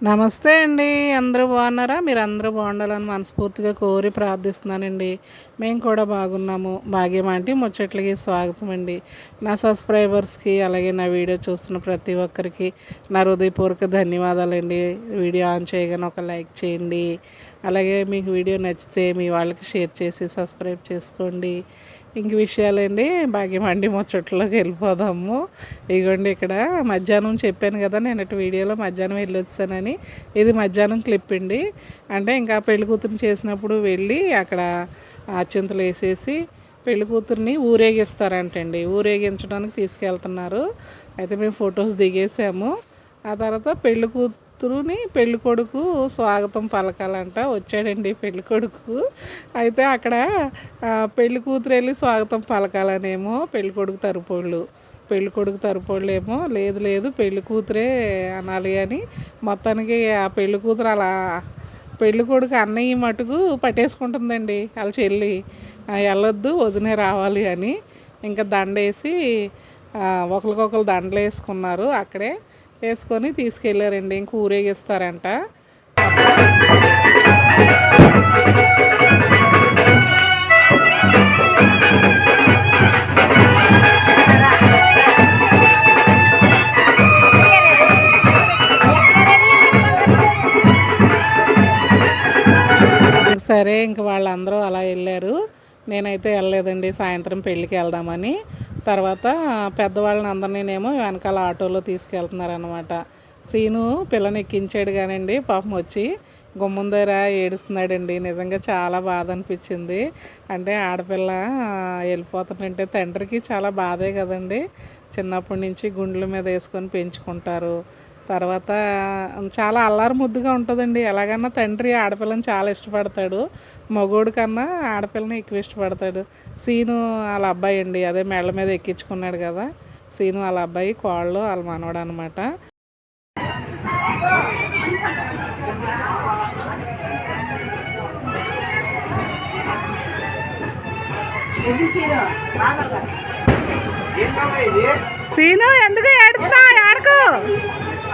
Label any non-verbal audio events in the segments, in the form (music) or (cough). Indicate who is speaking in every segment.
Speaker 1: నమస్తే అండి. అందరూ బాగున్నారా? మీరు అందరూ బాగుండాలని మనస్ఫూర్తిగా కోరి ప్రార్థిస్తున్నానండి. మేము కూడా బాగున్నాము. భాగ్యం అంటే ముచ్చట్లకి స్వాగతం అండి. నా సబ్స్క్రైబర్స్కి అలాగే నా వీడియో చూస్తున్న ప్రతి ఒక్కరికి నా హృదయపూర్వక ధన్యవాదాలండి. వీడియో ఆన్ చేయగానే ఒక లైక్ చేయండి. అలాగే మీకు వీడియో నచ్చితే మీ వాళ్ళకి షేర్ చేసి సబ్స్క్రైబ్ చేసుకోండి. ఇంక విషయాలండి భాగ్యమండి ముచ్చట్లోకి వెళ్ళిపోదాము. ఇగోండి ఇక్కడ మధ్యాహ్నం చెప్పాను కదా నేను అటు వీడియోలో మధ్యాహ్నం వెళ్ళొచ్చానని. ఇది మధ్యాహ్నం క్లిప్ అండి. అంటే ఇంకా పెళ్ళి కూతురు చేసినప్పుడు వెళ్ళి అక్కడ అత్యంతలు వేసేసి పెళ్ళి కూతుర్ని ఊరేగిస్తారంటండి. ఊరేగించడానికి తీసుకెళ్తున్నారు. అయితే మేము ఫొటోస్ దిగేసాము. ఆ తర్వాత పెళ్ళి కూతురు కూతురుని పెళ్ళి కొడుకు స్వాగతం పలకాలంట. వచ్చాడండి పెళ్ళి కొడుకు అయితే అక్కడ పెళ్ళి కూతురు వెళ్ళి స్వాగతం పలకాలనేమో పెళ్ళి కొడుకు తరుపోళ్ళు. పెళ్ళి కొడుకు తరుపోళ్ళు ఏమో లేదు లేదు పెళ్ళి కూతురే అనాలి అని మొత్తానికి ఆ పెళ్ళి కూతురు అలా పెళ్ళి కొడుకు అన్నయ్య మటుకు పట్టేసుకుంటుందండి వాళ్ళ చెల్లి. వెళ్ళొద్దు వదినే రావాలి అని. ఇంకా దండేసి ఒకరికొకరు దండలు వేసుకున్నారు అక్కడే వేసుకొని తీసుకెళ్ళారండి. ఇంక ఊరేగిస్తారంట. సరే ఇంక వాళ్ళందరూ అలా వెళ్ళారు. నేనైతే వెళ్ళలేదండి. సాయంత్రం పెళ్ళికి వెళ్దామని. తర్వాత పెద్దవాళ్ళని అందరినీనేమో వెనకాల ఆటోలో తీసుకెళ్తున్నారనమాట సీను పిల్లని ఎక్కించాడు కానండి పాపం వచ్చి గుమ్మందర ఏడుస్తున్నాడండి. నిజంగా చాలా బాధ అనిపించింది అంటే ఆడపిల్ల వెళ్ళిపోతుందంటే తండ్రికి చాలా బాధే కదండి. చిన్నప్పటి నుంచి గుండెల మీద వేసుకొని పెంచుకుంటారు. తర్వాత చాలా అల్లారు ముద్దుగా ఉంటుందండి. ఎలాగన్నా తండ్రి ఆడపిల్లని చాలా ఇష్టపడతాడు. మగోడు కన్నా ఆడపిల్లని ఎక్కువ ఇష్టపడతాడు. సీను వాళ్ళ అబ్బాయి అండి. అదే మెళ్ళ మీద ఎక్కించుకున్నాడు కదా. సీను వాళ్ళ అబ్బాయి కోళ్ళు వాళ్ళ మనవడు అనమాట సీను ఎందుకు ఏడుపుతా ఆడుకో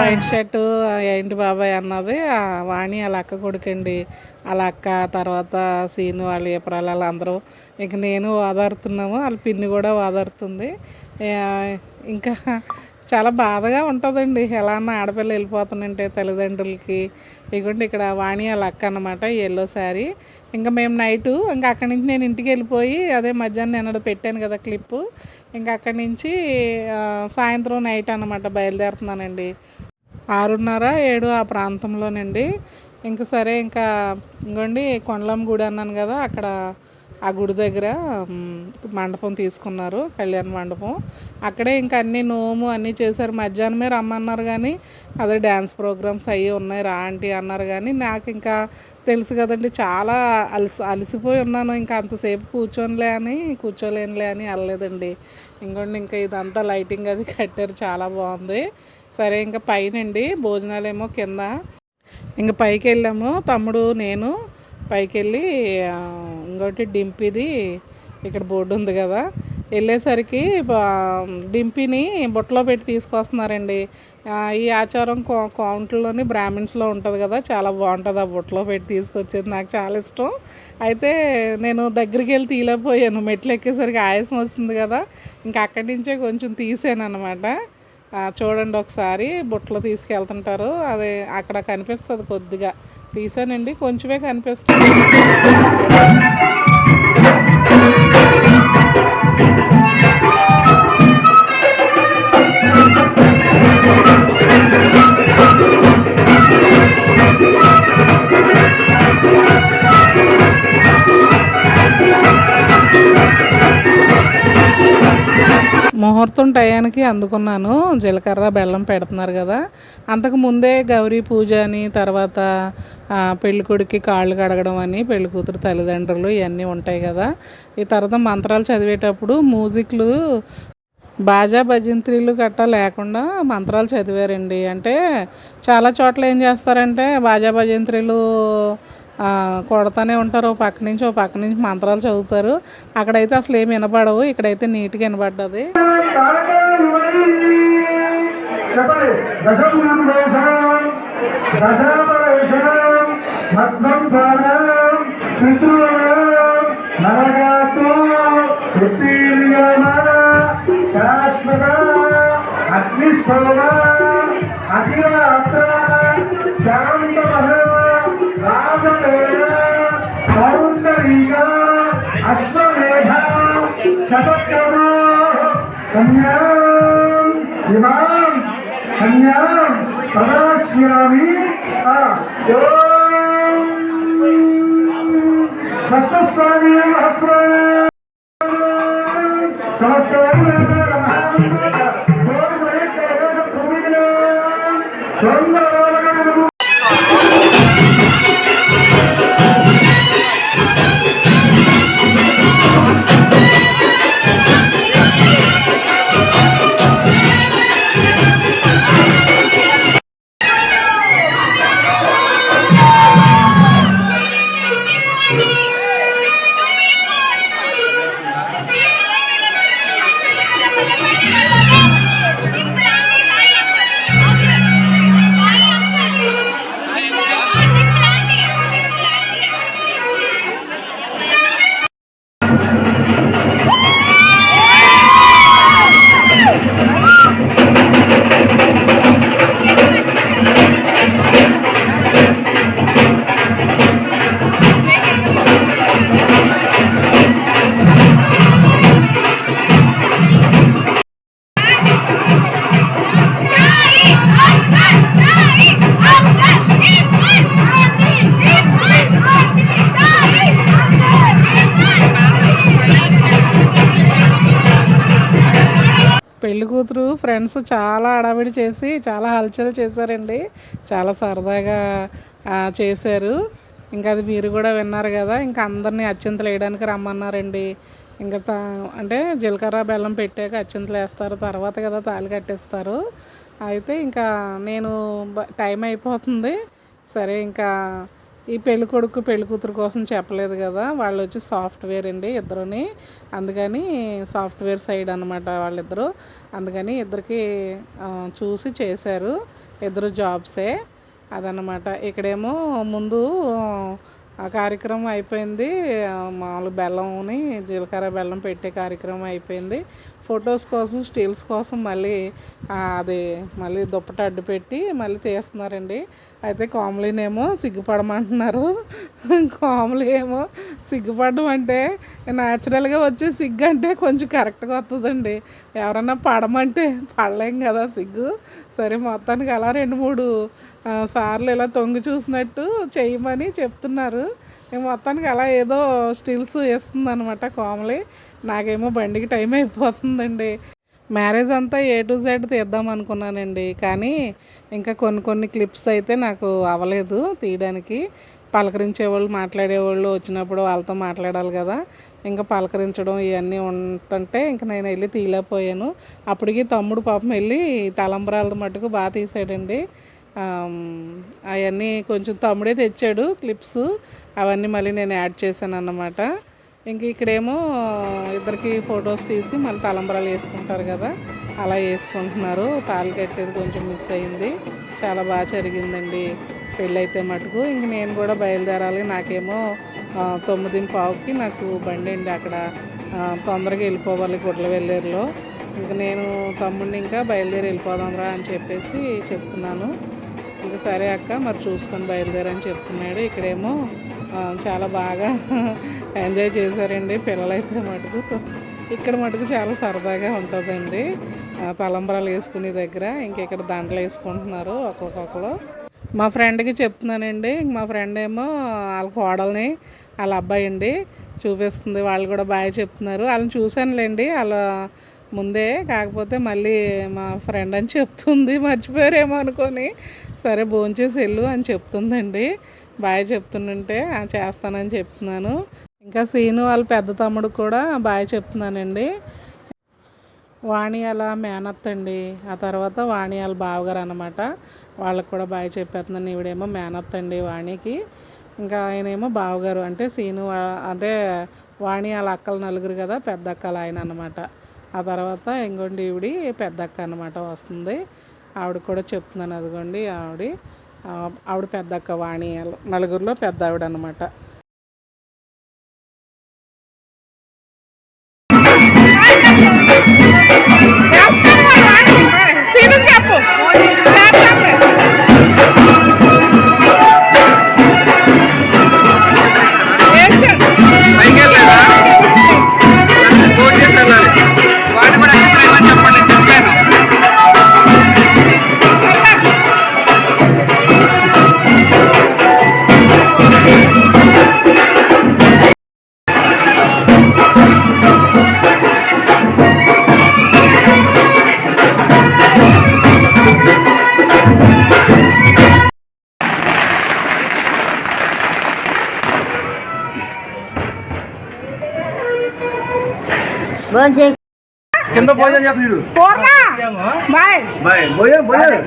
Speaker 1: వైట్ షర్ట్ ఏంటి బాబాయ్ అన్నది. వాణి వాళ్ళ అక్క కొడుకండి. వాళ్ళ అక్క తర్వాత సీను వాళ్ళ ఏపరాలు అందరూ. ఇక నేను ఓదారుతున్నాము వాళ్ళ పిన్ని కూడా ఓదారుతుంది ఇంకా చాలా బాధగా ఉంటుందండి. ఎలా అన్న ఆడపిల్ల వెళ్ళిపోతుందంటే తల్లిదండ్రులకి. ఇదిగోండి ఇక్కడ వాణి వాళ్ళ అక్క అనమాట ఎల్లో శారీ ఇంకా మేము నైటు ఇంకా అక్కడి నుంచి నేను ఇంటికి వెళ్ళిపోయి అదే మధ్యాహ్నం నేను పెట్టాను కదా క్లిప్పు ఇంకా అక్కడి నుంచి సాయంత్రం నైట్ అనమాట బయలుదేరుతున్నానండి. ఆరున్నర ఏడు ఆ ప్రాంతంలోనండి. ఇంక సరే ఇంకా ఇంకోండి కొండలం గుడి అన్నాను కదా అక్కడ ఆ గుడి దగ్గర మండపం తీసుకున్నారు కళ్యాణ మండపం. అక్కడే ఇంకా అన్ని నోము అన్నీ చేశారు. మధ్యాహ్నమే రమ్మన్నారు కానీ అదే డ్యాన్స్ ప్రోగ్రామ్స్ అవి ఉన్నాయి రా ఆంటీ అన్నారు కానీ నాకు ఇంకా తెలుసు కదండి చాలా అలసి అలసిపోయి ఉన్నాను. ఇంకా అంతసేపు కూర్చోనిలే అని కూర్చోలేనులే అని వెళ్ళలేదండి ఇంకోండి ఇంకా ఇదంతా లైటింగ్ అది కట్టారు చాలా బాగుంది. సరే ఇంకా పైనండి భోజనాలేమో కింద. ఇంకా పైకి వెళ్ళాము తమ్ముడు నేను. పైకి వెళ్ళి ఇంకోటి డింపిది ఇక్కడ బోర్డు ఉంది కదా. వెళ్ళేసరికి డింపిని బుట్టలో పెట్టి తీసుకొస్తున్నారండి. ఈ ఆచారం కౌంట్లోని బ్రాహ్మిన్స్లో ఉంటుంది కదా చాలా బాగుంటుంది ఆ బుట్టలో పెట్టి తీసుకొచ్చేది నాకు చాలా ఇష్టం. అయితే నేను దగ్గరికి వెళ్ళి తీయలేకపోయాను. మెట్లు ఎక్కేసరికి ఆయాసం వస్తుంది కదా ఇంకా అక్కడి నుంచే కొంచెం తీసాను అనమాట చూడండి ఒకసారి బుట్టలు తీసుకెళ్తుంటారు. అది అక్కడ కనిపిస్తుంది కొద్దిగా. తీసానండి కొంచెమే కనిపిస్తుంది. ముహూర్తం టయానికి అందుకున్నాను. జీలకర్ర బెల్లం పెడుతున్నారు కదా. అంతకు ముందే గౌరీ పూజ అని తర్వాత పెళ్ళికొడుకి కాళ్ళు కడగడం అని పెళ్ళి కూతురు తల్లిదండ్రులు ఇవన్నీ ఉంటాయి కదా. ఈ తర్వాత మంత్రాలు చదివేటప్పుడు మ్యూజిక్లు బాజా భజంత్రీలు గట్టా లేకుండా మంత్రాలు చదివారండి. అంటే చాలా చోట్ల ఏం చేస్తారంటే బాజా భజంత్రీలు కొడతానే ఉంటారు. ఓ పక్క నుంచి ఓ పక్క నుంచి మంత్రాలు చదువుతారు. అక్కడైతే అసలు ఏమి వినపడవు ఇక్కడైతే నీట్గా వినపడ్డది
Speaker 2: శాశ్వత దశం అఖిల దశాపరేషం రాజవేణ సౌందర్య అశ్వమేధ శతక్రమో కన్యాం ఇమాం కన్యాం ప్రదాస్యామి ఆ,
Speaker 1: కూతురు ఫ్రెండ్స్ చాలా అడావిడి చేసి చాలా హల్చల్ చేశారండి. చాలా సరదాగా చేశారు. ఇంకా అది మీరు కూడా విన్నారు కదా ఇంకా అందరినీ అత్యంతలు వేయడానికి రమ్మన్నారండి. ఇంకా తా అంటే జీలకర్ర బెల్లం పెట్టాక అత్యంతలు వేస్తారు తర్వాత కదా తాళి కట్టేస్తారు. అయితే ఇంకా నేను బ- టైం అయిపోతుంది. సరే ఇంకా ఈ పెళ్ళి కొడుకు పెళ్ళి కూతురు కోసం చెప్పలేదు కదా. వాళ్ళు వచ్చి సాఫ్ట్వేర్ అండి ఇద్దరుని. అందుకని సాఫ్ట్వేర్ సైడ్ అనమాట వాళ్ళిద్దరు. అందుకని ఇద్దరికి చూసి చేశారు. ఇద్దరు జాబ్సే. అదనమాట ఇక్కడేమో ముందు ఆ కార్యక్రమం అయిపోయింది. మామూలు బెల్లంని జీలకర్ర బెల్లం పెట్టే కార్యక్రమం అయిపోయింది. ఫొటోస్ కోసం స్టీల్స్ కోసం మళ్ళీ అది మళ్ళీ దుప్పట అడ్డు పెట్టి మళ్ళీ తీస్తున్నారండి. అయితే కామ్లీనేమో సిగ్గుపడమంటున్నారు. కామ్లీ ఏమో సిగ్గుపడడం అంటే న్యాచురల్గా వచ్చే సిగ్గు అంటే కొంచెం కరెక్ట్గా వస్తుందండి ఎవరన్నా పడమంటే పడలేం కదా సిగ్గు. సరే మొత్తానికి అలా రెండు మూడు సార్లు ఇలా తొంగి చూసినట్టు చేయమని చెప్తున్నారు. నేను మొత్తానికి అలా ఏదో స్టిల్స్ వేస్తుంది అనమాట కోమలి. నాకేమో బండికి టైం అయిపోతుందండి. మ్యారేజ్ అంతా ఏ టు జెడ్ తీద్దాం అనుకున్నానండి. కానీ ఇంకా కొన్ని కొన్ని క్లిప్స్ అయితే నాకు అవ్వలేదు తీయడానికి. పలకరించే వాళ్ళు మాట్లాడేవాళ్ళు వచ్చినప్పుడు వాళ్ళతో మాట్లాడాలి కదా. ఇంకా పలకరించడం ఇవన్నీ ఉంటుంటే ఇంకా నేను వెళ్ళి తీయలేకపోయాను. అప్పటికి తమ్ముడు పాపం వెళ్ళి తలంబరాల మట్టుకు బాగా తీసాడండి. అవన్నీ కొంచెం తమ్ముడే తెచ్చాడు క్లిప్స్. అవన్నీ మళ్ళీ నేను యాడ్ చేశాను అన్నమాట ఇంక ఇక్కడేమో ఇద్దరికి ఫొటోస్ తీసి మళ్ళీ తలంబరాలు వేసుకుంటారు కదా అలా వేసుకుంటున్నారు. తాళి కట్టేది కొంచెం మిస్ అయింది. చాలా బాగా జరిగిందండి పెళ్ళైతే మటుకు. ఇంక నేను కూడా బయలుదేరాలి. నాకేమో తొమ్మిది పావుకి నాకు బండి అండి అక్కడ. తొందరగా వెళ్ళిపోవాలి గుడ్ల వెళ్ళేరులో ఇంక నేను తమ్ముడిని ఇంకా బయలుదేరి వెళ్ళిపోదాంరా అని చెప్పేసి చెప్తున్నాను. ఇంకా సరే అక్క మరి చూసుకొని బయలుదేరని చెప్తున్నాడు. ఇక్కడేమో చాలా బాగా (laughs) ఎంజాయ్ చేశారండి పిల్లలైతే మటుకు. ఇక్కడ మటుకు చాలా సరదాగా ఉంటుందండి. తలంబరాలు వేసుకునే దగ్గర ఇంకా ఇక్కడ దండలు వేసుకుంటున్నారు ఒక్కొక్కరు మా ఫ్రెండ్కి చెప్తున్నానండి ఇంక మా ఫ్రెండ్ ఏమో వాళ్ళ కోడల్ని వాళ్ళ అబ్బాయి అండి చూపిస్తుంది. వాళ్ళు కూడా బాగా చెప్తున్నారు. వాళ్ళని చూశానులేండి వాళ్ళ ముందే. కాకపోతే మళ్ళీ మా ఫ్రెండ్ అని చెప్తుంది మర్చిపోయారేమో అనుకొని. సరే భోంచేసి వెళ్ళు అని చెప్తుందండి. బాగా చెప్తుంటే చేస్తానని చెప్తున్నాను. ఇంకా సీను వాళ్ళ పెద్ద తమ్ముడు కూడా బాగా చెప్తున్నానండి. వాణి అలా మేనత్త అండి. ఆ తర్వాత వాణి వాళ్ళ బావగారు అనమాట వాళ్ళకి కూడా బాగా చెప్పేస్తున్నాను. ఈవిడేమో మేనత్త అండి వాణికి. ఇంకా ఆయనేమో బావగారు అంటే సీను అంటే వాణి వాళ్ళ అక్కలు నలుగురు కదా పెద్ద అక్కలు ఆయన అనమాట ఆ తర్వాత ఇంకోండి ఈవిడి పెద్ద అక్క అనమాట వస్తుంది. ఆవిడ కూడా చెప్తున్నాను అదిగోండి ఆవిడ. ఆవిడ పెద్ద అక్క వాణి నలుగురిలో పెద్ద ఆవిడ అనమాట
Speaker 3: కింద భోజనం చెప్పు వీడు
Speaker 1: బాయ్
Speaker 3: బాయ్ భోజనం భోజనం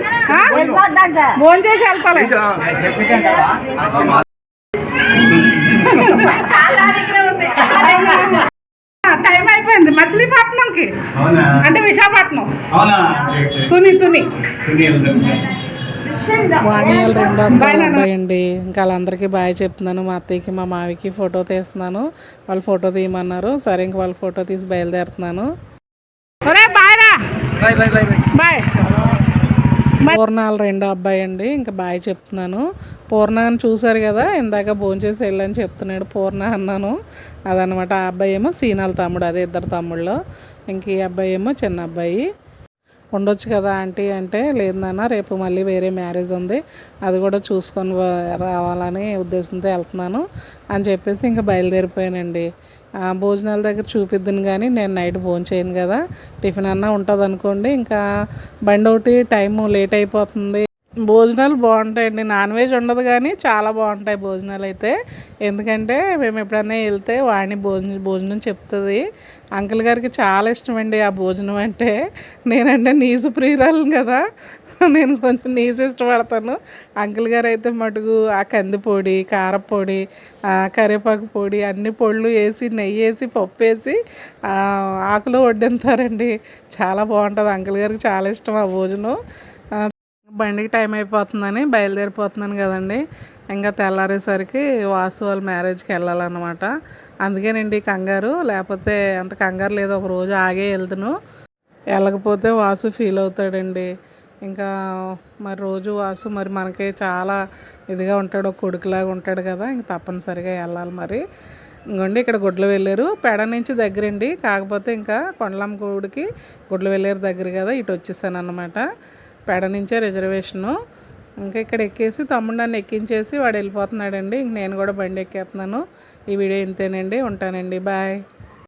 Speaker 1: ఫోన్ చేసి వెళ్తాను అయిపోయింది మచిలీపట్నంకి?
Speaker 2: అవునా?
Speaker 1: అంటే విశాఖపట్నం.
Speaker 2: అవునా?
Speaker 1: తుని తుని. వాణియాలు రెండో అక్కలు అబ్బాయి అండి ఇంకా వాళ్ళందరికీ బాయ్ చెప్తున్నాను. మా అత్తయ్యకి మా మావికి ఫోటో తీస్తున్నాను. వాళ్ళు ఫోటో తీయమన్నారు. సరే ఇంక వాళ్ళు ఫోటో తీసి బయలుదేరుతున్నాను. బాయ్. పూర్ణాలు రెండో అబ్బాయి అండి. ఇంకా బాయ్ చెప్తున్నాను. పూర్ణ అని చూశారు కదా ఇందాక భోంచేసి వెళ్ళని చెప్తున్నాడు పూర్ణ అన్నాను. అదనమాట ఆ అబ్బాయి ఏమో సీనాల తమ్ముడు అదే ఇద్దరు తమ్ముళ్ళు. ఇంక ఈ అబ్బాయి ఏమో చిన్న అబ్బాయి. ఉండొచ్చు కదా ఆంటీ అంటే లేదు నాన్న రేపు మళ్ళీ వేరే మ్యారేజ్ ఉంది. అది కూడా చూసుకొని రావాలని ఉద్దేశంతో వెళ్తున్నాను అని చెప్పేసి ఇంకా బయలుదేరిపోయానండి. భోజనాల దగ్గర చూపిద్దును కానీ నేను నైట్ భోజనం చేయను కదా. టిఫిన్ అన్నా ఉంటుంది అనుకోండి ఇంకా బండి ఒకటి టైము లేట్ అయిపోతుంది. భోజనాలు బాగుంటాయండి. నాన్ వెజ్ ఉండదు కానీ చాలా బాగుంటాయి భోజనాలు అయితే. ఎందుకంటే మేము ఎప్పుడైనా వెళ్తే వాడిని భోజనం భోజనం చెప్తుంది. అంకుల్ గారికి చాలా ఇష్టం అండి ఆ భోజనం అంటే. నేనంటే నీజు ప్రియురాలను కదా. నేను కొంచెం నీజు ఇష్టపడతాను. అంకుల్ గారు అయితే మటుకు ఆ కందిపొడి కారపొడి కరివేపాకు పొడి అన్ని పొళ్ళు వేసి నెయ్యి వేసి పప్పు వేసి ఆకులు ఆకులో వడ్డింతారండి చాలా బాగుంటుంది. అంకుల్ గారికి చాలా ఇష్టం ఆ భోజనం. బండికి టైం అయిపోతుందని బయలుదేరిపోతున్నాను కదండి. ఇంకా తెల్లారేసరికి వాసు వాళ్ళ మ్యారేజ్కి వెళ్ళాలన్నమాట. అందుకేనండి కంగారు. లేకపోతే అంత కంగారు లేదు. ఒక రోజు ఆగే వెళ్తును వెళ్ళకపోతే వాసు ఫీల్ అవుతాడండి. ఇంకా మరి రోజు వాసు మరి మనకి చాలా ఇదిగా ఉంటాడు. ఒక కొడుకులాగా ఉంటాడు కదా. ఇంక తప్పనిసరిగా వెళ్ళాలి మరి. ఇంకోండి ఇక్కడ గుడ్లు వెళ్ళారు. పెడ నుంచి దగ్గరండి. కాకపోతే ఇంకా కొండలమ్మ గుడికి గుడ్లు వెళ్ళారు దగ్గర కదా. ఇటు వచ్చేసాను అనమాట పెడ నుంచే రిజర్వేషను. ఇంకా ఇక్కడ ఎక్కేసి తమ్ముడు నన్ను ఎక్కించేసి వాడు వెళ్ళిపోతున్నాడండి. ఇంక నేను కూడా బండి ఎక్కేస్తున్నాను. ఈ వీడియో ఇంతేనండి. ఉంటానండి. బాయ్.